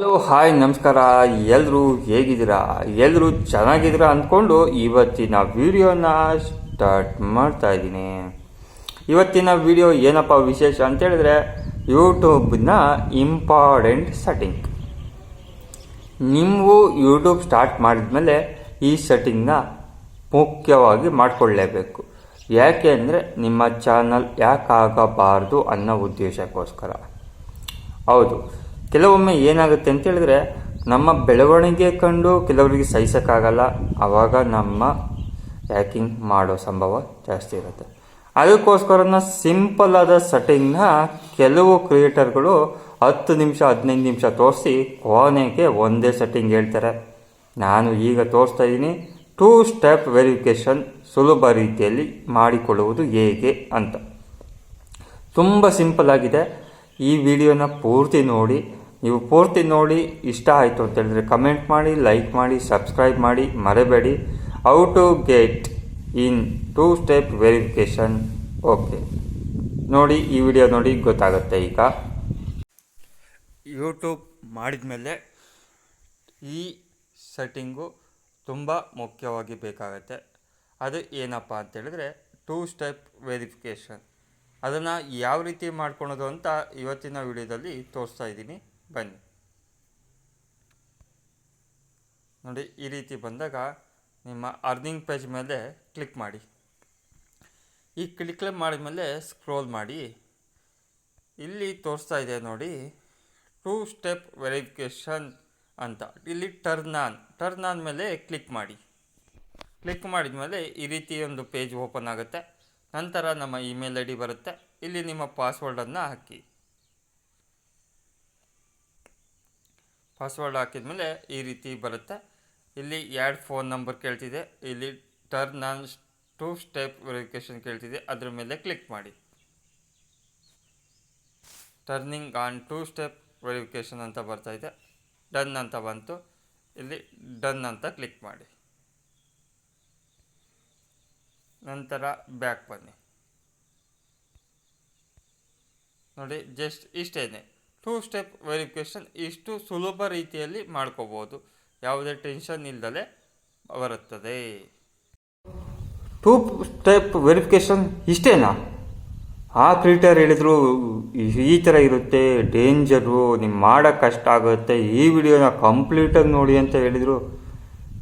Hello hi ನಮಸ್ಕಾರ. ಎಲ್ಲರೂ ಹೇಗಿದ್ದೀರಾ? ಎಲ್ಲರೂ ಚೆನ್ನಾಗಿದ್ದೀರಾ ಅಂದ್ಕೊಂಡು ಇವತ್ತಿನ ವಿಡಿಯೋನ ಸ್ಟಾರ್ಟ್ ಮಾಡ್ತಾ ಇದ್ದೀನಿ ಇವತ್ತಿನ ವಿಡಿಯೋ ಏನಪ್ಪ ವಿಶೇಷ ಅಂತ ಹೇಳಿದ್ರೆ ಯೂಟ್ಯೂಬ್ನ ಇಂಪಾರ್ಟೆಂಟ್ ಸೆಟ್ಟಿಂಗ್ ನೀವು ಯೂಟ್ಯೂಬ್ ಸ್ಟಾರ್ಟ್ ಮಾಡಿದ್ಮೇಲೆ ಈ ಸೆಟ್ಟಿಂಗ್ನ ಮುಖ್ಯವಾಗಿ ಮಾಡಿಕೊಳ್ಳೇಬೇಕು. ಯಾಕೆ ಅಂದರೆ ನಿಮ್ಮ ಚಾನಲ್ ಯಾಕಾಗಬಾರ್ದು ಅನ್ನೋ ಉದ್ದೇಶಕ್ಕೋಸ್ಕರ. ಹೌದು. ಕೆಲವೊಮ್ಮೆ ಏನಾಗುತ್ತೆ ಅಂತ ಹೇಳಿದ್ರೆ, ನಮ್ಮ ಬೆಳವಣಿಗೆ ಕಂಡು ಕೆಲವರಿಗೆ ಸಹಿಸೋಕ್ಕಾಗಲ್ಲ. ಆವಾಗ ನಮ್ಮ ಪ್ಯಾಕಿಂಗ್ ಮಾಡೋ ಸಂಭವ ಜಾಸ್ತಿ ಇರುತ್ತೆ. ಅದಕ್ಕೋಸ್ಕರನ ಸಿಂಪಲ್ ಆದ ಸೆಟ್ಟಿಂಗ್ನ ಕೆಲವು ಕ್ರಿಯೇಟರ್ಗಳು ಹತ್ತು ನಿಮಿಷ, ಹದಿನೈದು ನಿಮಿಷ ತೋರಿಸಿ ಕೊನೆಗೆ ಒಂದೇ ಸೆಟ್ಟಿಂಗ್ ಹೇಳ್ತಾರೆ. ನಾನು ಈಗ ತೋರಿಸ್ತಾ ಇದ್ದೀನಿ ಟೂ ಸ್ಟೆಪ್ ವೆರಿಫಿಕೇಷನ್ ಸುಲಭ ರೀತಿಯಲ್ಲಿ ಮಾಡಿಕೊಳ್ಳುವುದು ಹೇಗೆ ಅಂತ. ತುಂಬ ಸಿಂಪಲ್ ಆಗಿದೆ. ಈ ವಿಡಿಯೋನ ಪೂರ್ತಿ ನೋಡಿ. ನೀವು ಪೂರ್ತಿ ನೋಡಿ ಇಷ್ಟ ಆಯಿತು ಅಂತ ಹೇಳಿದ್ರೆ ಕಮೆಂಟ್ ಮಾಡಿ ಲೈಕ್ ಮಾಡಿ ಸಬ್ಸ್ಕ್ರೈಬ್ ಮಾಡಿ ಮರೆಬೇಡಿ. How to get in two step verification okay ನೋಡಿ ಈ ವಿಡಿಯೋ ನೋಡಿ ಗೊತ್ತಾಗುತ್ತೆ ಈಗ. ಯೂಟ್ಯೂಬ್ ಮಾಡಿದ ಮೇಲೆ ಈ ಸೆಟ್ಟಿಂಗು ತುಂಬ ಮುಖ್ಯವಾಗಿ ಬೇಕಾಗತ್ತೆ. ಅದು ಏನಪ್ಪ ಅಂತ ಹೇಳಿದ್ರೆ ಟೂ ಸ್ಟೆಪ್ ವೆರಿಫಿಕೇಷನ್ ಅದನ್ನು ಯಾವ ರೀತಿ ಮಾಡ್ಕೊಳೋದು ಅಂತ ಇವತ್ತಿನ ವಿಡಿಯೋದಲ್ಲಿ ತೋರಿಸ್ತಾ ಇದ್ದೀನಿ. ಬನ್ನಿ. ನೋಡಿ, ಈ ರೀತಿ ಬಂದಾಗ ನಿಮ್ಮ ಅರ್ನಿಂಗ್ ಪೇಜ್ ಮೇಲೆ ಕ್ಲಿಕ್ ಮಾಡಿ. ಈ ಕ್ಲಿಕ್ ಮಾಡಿದ್ಮೇಲೆ ಸ್ಕ್ರೋಲ್ ಮಾಡಿ. ಇಲ್ಲಿ ತೋರಿಸ್ತಾ ಇದೆ ನೋಡಿ, ಟೂ ಸ್ಟೆಪ್ ವೆರಿಫಿಕೇಷನ್ ಅಂತ. ಇಲ್ಲಿ ಟರ್ನ್ ಆನ್. ಟರ್ನ್ ಆನ್ ಮೇಲೆ ಕ್ಲಿಕ್ ಮಾಡಿ. ಕ್ಲಿಕ್ ಮಾಡಿದ ಮೇಲೆ ಈ ರೀತಿ ಒಂದು ಪೇಜ್ ಓಪನ್ ಆಗುತ್ತೆ. ನಂತರ ನಮ್ಮ ಇಮೇಲ್ ಐ ಡಿ ಬರುತ್ತೆ. ಇಲ್ಲಿ ನಿಮ್ಮ ಪಾಸ್ವರ್ಡನ್ನು ಹಾಕಿ. ಪಾಸ್ವರ್ಡ್ ಹಾಕಿದ ಮೇಲೆ ಈ ರೀತಿ ಬರುತ್ತೆ. ಇಲ್ಲಿ ಎರಡು ಫೋನ್ ನಂಬರ್ ಕೇಳ್ತಿದೆ. ಇಲ್ಲಿ turn on two step verification ಕೇಳ್ತಿದೆ. ಅದ್ರ ಮೇಲೆ ಕ್ಲಿಕ್ ಮಾಡಿ. Turning on two step verification ಅಂತ ಬರ್ತಾ ಇದೆ. ಡನ್ ಅಂತ ಬಂತು. ಇಲ್ಲಿ ಡನ್ ಅಂತ ಕ್ಲಿಕ್ ಮಾಡಿ. ನಂತರ ಬ್ಯಾಕ್ ಬನ್ನಿ. ನೋಡಿ ಜಸ್ಟ್ ಇಷ್ಟೇನೆ. ಟೂ ಸ್ಟೆಪ್ ವೆರಿಫಿಕೇಷನ್ ಇಷ್ಟು ಸುಲಭ ರೀತಿಯಲ್ಲಿ ಮಾಡ್ಕೋಬೋದು. ಯಾವುದೇ ಟೆನ್ಷನ್ ಇಲ್ಲದಲೇ ಬರುತ್ತದೆ. ಟೂ ಸ್ಟೆಪ್ ವೆರಿಫಿಕೇಷನ್ ಇಷ್ಟೇನಾ? ಆ ಕ್ರಿಯೇಟರ್ ಹೇಳಿದ್ರು ಈ ಥರ ಇರುತ್ತೆ ಡೇಂಜರು ನಿಮ್ಮ ಮಾಡೋಕ್ಕೆ ಕಷ್ಟ ಆಗುತ್ತೆ, ಈ ವಿಡಿಯೋನ ಕಂಪ್ಲೀಟಾಗಿ ನೋಡಿ ಅಂತ ಹೇಳಿದರು.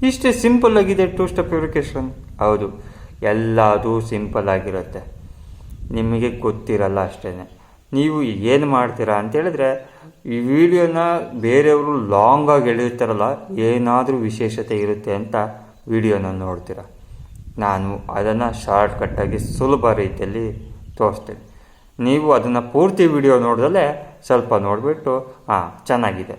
ಇಷ್ಟೇ ಸಿಂಪಲ್ ಆಗಿದೆ ಟೂ ಸ್ಟೆಪ್ ವೆರಿಫಿಕೇಷನ್ ಹೌದು, ಎಲ್ಲದೂ ಸಿಂಪಲ್ ಆಗಿರುತ್ತೆ. ನಿಮಗೆ ಗೊತ್ತಿರಲ್ಲ ಅಷ್ಟೇ ನೀವು ಏನು ಮಾಡ್ತೀರಾ ಅಂತೇಳಿದ್ರೆ ಈ ವಿಡಿಯೋನ ಬೇರೆಯವರು ಲಾಂಗಾಗಿ ಎಳೆಯುತ್ತಾರಲ್ಲ, ಏನಾದರೂ ವಿಶೇಷತೆ ಇರುತ್ತೆ ಅಂತ ವಿಡಿಯೋನ ನೋಡ್ತೀರ. ನಾನು ಅದನ್ನು ಶಾರ್ಟ್ಕಟ್ಟಾಗಿ ಸುಲಭ ರೀತಿಯಲ್ಲಿ ತೋರಿಸ್ತೀನಿ. ನೀವು ಅದನ್ನು ಪೂರ್ತಿ ವಿಡಿಯೋ ನೋಡಿದಲ್ಲೇ ಸ್ವಲ್ಪ ನೋಡಿಬಿಟ್ಟು ಹಾಂ ಚೆನ್ನಾಗಿದೆ.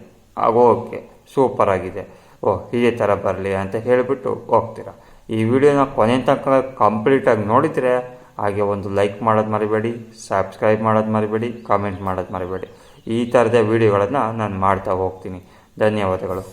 ಓಕೆ ಸೂಪರ್ ಆಗಿದೆ. ಓ, ಇದೇ ಥರ ಬರಲಿ ಅಂತ ಹೇಳಿಬಿಟ್ಟು ಹೋಗ್ತೀರಾ. ಈ ವಿಡಿಯೋನ ಕೊನೆ ತನಕ ಕಂಪ್ಲೀಟಾಗಿ ನೋಡಿದರೆ ಹಾಗೆ ಒಂದು ಲೈಕ್ ಮಾಡೋದು ಮರಿಬೇಡಿ ಸಬ್ಸ್ಕ್ರೈಬ್ ಮಾಡೋದು ಮರಿಬೇಡಿ ಕಾಮೆಂಟ್ ಮಾಡೋದು ಮರಿಬೇಡಿ. ಈ ಥರದ ವಿಡಿಯೋಗಳನ್ನು ನಾನು ಮಾಡ್ತಾ ಹೋಗ್ತೀನಿ. ಧನ್ಯವಾದಗಳು.